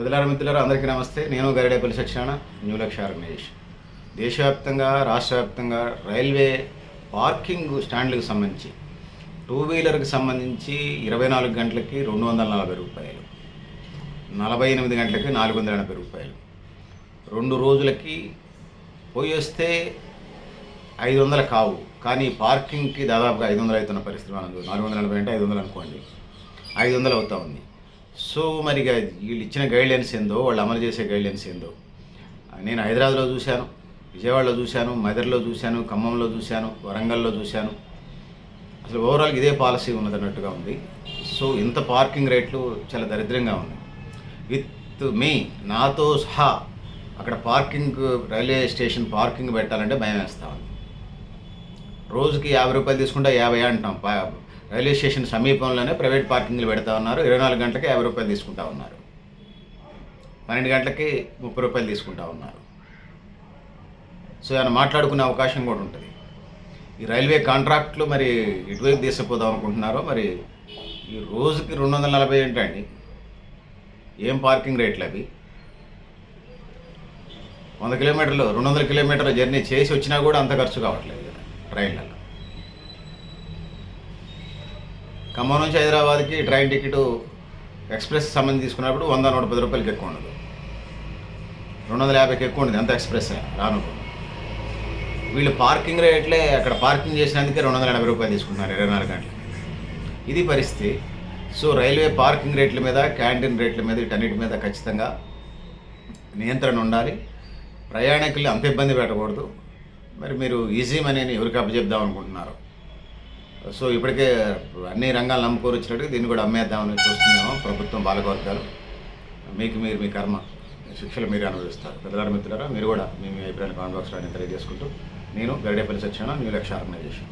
పెద్దలార మిత్రులారు అందరికీ నమస్తే. నేను గరిడేపల్లి సత్యనారాయణ న్యూ లక్ష ఆర్గనైజేషన్ దేశవ్యాప్తంగా రాష్ట్ర వ్యాప్తంగా రైల్వే పార్కింగ్ స్టాండ్లకు సంబంధించి టూ వీలర్కి సంబంధించి ఇరవై నాలుగు గంటలకి రెండు వందల నలభై రూపాయలు నలభై ఎనిమిది గంటలకి నాలుగు వందల ఎనభై రూపాయలు. రెండు రోజులకి పోయి వస్తే ఐదు వందలు కావు. కానీ పార్కింగ్కి దాదాపుగా ఐదు వందలు అవుతున్న పరిస్థితి మనం నాలుగు వందల నలభై అంటే ఐదు వందలు అనుకోండి. ఐదు వందలు అవుతా ఉంది. సో మరి వీళ్ళు ఇచ్చిన గైడ్లైన్స్ ఏందో వాళ్ళు అమలు చేసే గైడ్లైన్స్ ఏందో నేను హైదరాబాద్లో చూశాను విజయవాడలో చూశాను మదర్లో చూశాను ఖమ్మంలో చూశాను వరంగల్లో చూశాను. అసలు ఓవరాల్ ఇదే పాలసీ ఉన్నదన్నట్టుగా ఉంది. సో ఇంత పార్కింగ్ రేట్లు చాలా దరిద్రంగా ఉన్నాయి. విత్ మీ నాతో సహా అక్కడ పార్కింగ్ రైల్వే స్టేషన్ పార్కింగ్ పెట్టాలంటే భయం వేస్తా ఉంది. రోజుకి యాభై రూపాయలు తీసుకుంటే యాభై అంటాం రైల్వే స్టేషన్ సమీపంలోనే ప్రైవేట్ పార్కింగ్లు పెడతా ఉన్నారు. ఇరవై నాలుగు గంటలకి యాభై రూపాయలు తీసుకుంటా ఉన్నారు. పన్నెండు గంటలకి ముప్పై రూపాయలు తీసుకుంటా ఉన్నారు. సో ఆయన మాట్లాడుకునే అవకాశం కూడా ఉంటుంది. ఈ రైల్వే కాంట్రాక్ట్లు మరి ఎటువైపు తీసుకుపోదాం అనుకుంటున్నారో మరి ఈ రోజుకి రెండు వందల నలభై ఏంటండి? ఏం పార్కింగ్ రేట్లు అవి? వంద కిలోమీటర్లు రెండు వందల కిలోమీటర్ల జర్నీ చేసి వచ్చినా కూడా అంత ఖర్చు కావట్లేదు కదా ట్రైన్లలో ఖమ్మం నుంచి హైదరాబాద్కి ట్రైన్ టికెట్ ఎక్స్ప్రెస్ సంబంధించి తీసుకున్నప్పుడు వంద నూట పది రూపాయలకి ఎక్కువ ఉండదు. రెండు వందల యాభైకి ఎక్కువ ఉండదు ఎంత ఎక్స్ప్రెస్ రాను వీళ్ళు పార్కింగ్ రేట్లే అక్కడ పార్కింగ్ చేసినందుకే రెండు వందల ఎనభై రూపాయలు తీసుకుంటున్నారు ఇరవై నాలుగు గంటలు. ఇది పరిస్థితి. సో రైల్వే పార్కింగ్ రేట్ల మీద క్యాంటీన్ రేట్ల మీద వీటన్నిటి మీద ఖచ్చితంగా నియంత్రణ ఉండాలి. ప్రయాణికులు అంత ఇబ్బంది పెట్టకూడదు. మరి మీరు ఈజీ మనీని ఎవరికి అప్పచెప్దాం అనుకుంటున్నారు సో ఇప్పటికే అన్ని రంగాలు నమ్ముకోరు వచ్చినట్టుగా దీన్ని కూడా అమ్మేద్దామని చూస్తున్నాము ప్రభుత్వం బాలకవర్గాలు. మీకు మీరు మీ కర్మ శిక్షలు మీరు అనుభవిస్తారు. పెద్దగారు మిత్రులారా మీరు కూడా మీ అభిప్రాయాన్ని కామెంట్ బాక్స్లో తెలియజేసుకుంటూ నేను గరిడేపల్లి సత్యన న్యూ లక్ష ఆర్గనైజేషన్.